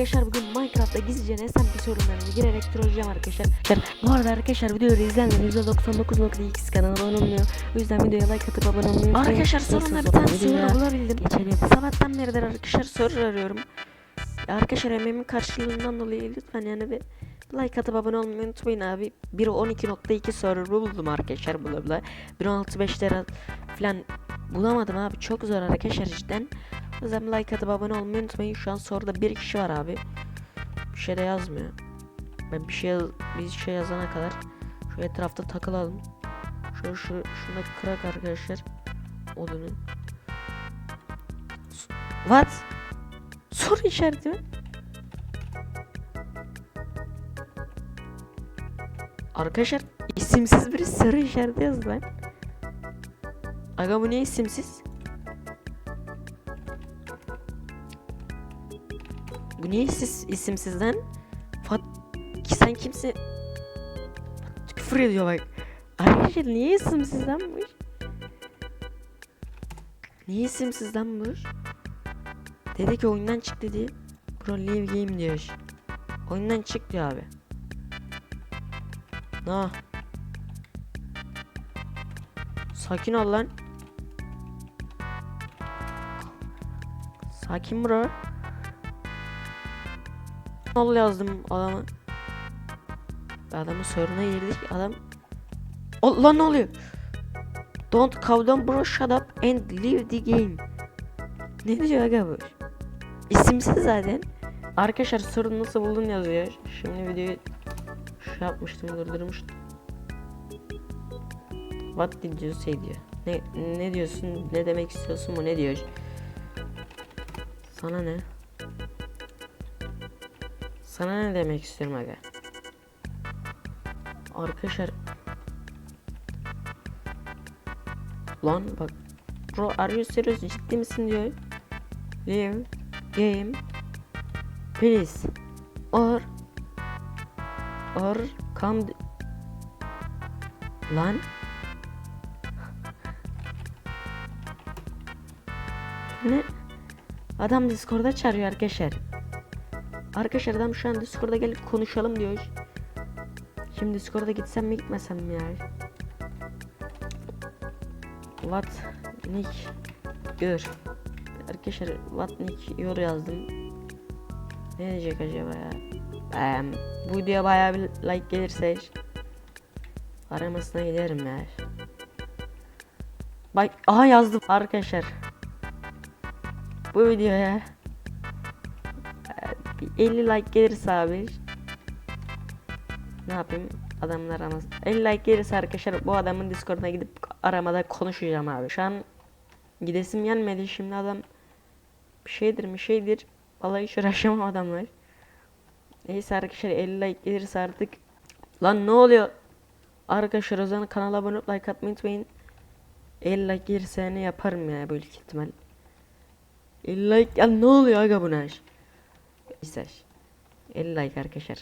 Arkadaşlar bugün Minecraft'ta gizlice SMP sorunlarını girerek trolleyeceğim arkadaşlar. Bu arada arkadaşlar videoyu izleyenlerin %99.2 kanalına abone olmuyor. O yüzden videoya like atıp abone olmayı. Arkadaşlar sonunda bir tane soru bulabildim. Geçelim. Sabahtan beridir arkadaşlar soru arıyorum. Arkadaşlar emeğimin karşılığından dolayı lütfen yani bir like atıp abone olmayı unutmayın abi. 1.12.2 server buldum arkadaşlar bula bula. 1.16.5 lira falan bulamadım abi. Çok zor arkadaşlar cidden. O yüzden like atıp abone olmayı unutmayın. Şu an soruda bir kişi var abi. Bir şey de yazmıyor. Ben bir şey bir şey yazana kadar şu etrafta takılalım. Şöyle şu şuna kırak arkadaşlar. Odunu. What? Soru işareti mi? Arkadaşlar isimsiz biri soru işareti yazdı lan. Aga bu ne isimsiz? Bu niye isis, isimsizden? Fat ki sen kimsin? Küfür ediyor bak. Arkadaşlar niye isimsizdenmiş? Niye isimsizdenmiş? Dedi ki oyundan çık dedi. Pro leave game diyor. Oyundan çık diyor abi. Na. Sakin ol lan. Sakin bro. Ol yazdım adamı. Adamın soruna girdik. Adam lan ne oluyor? Don't calm down bro shut up and leave the game. Ne diyor aga bu? İsimsiz zaten. Arkadaşlar sorun nasıl buldun yazıyor. Şimdi videoyu şey yapmıştım durdurmuştum. What did you say diyor. Ne, ne diyorsun? Ne demek istiyorsun bu ne diyor? Sana ne? Sana ne demek istiyorum aga? Arkadaşlar Lan bak Bro are you serious ciddi misin diyor Leave game Please Or Or come Lan Ne? Adam Discord'a çağırıyor arkadaşlar. Arkadaşlar adam şu an Discord'a gelip konuşalım diyor. Şimdi Discord'a gitsem mi gitmesem mi ya? What Nick Gör Arkadaşlar What Nick yor yazdım Ne diyecek acaba ya Eee, Bu videoya bayağı bir like gelirse Aramasına giderim ya Bak aha yazdım arkadaşlar Bu videoya bir 50 like gelirse abi. Ne yapayım? Adamlar aramaz. 50 like gelirse arkadaşlar bu adamın discorduna gidip aramada konuşacağım abi. Şu an gidesim gelmedi. Şimdi adam bir şeydir bir şeydir. Vallahi hiç uğraşamam adamlar neyse arkadaşlar 50 like gelirse artık. Lan ne oluyor? Arkadaşlar o zaman kanala abone olup like atmayı unutmayın. 50 like gelirse ne yaparım ya büyük ihtimal 50 like ya ne oluyor aga bu? Neyse 50 like arkadaşlar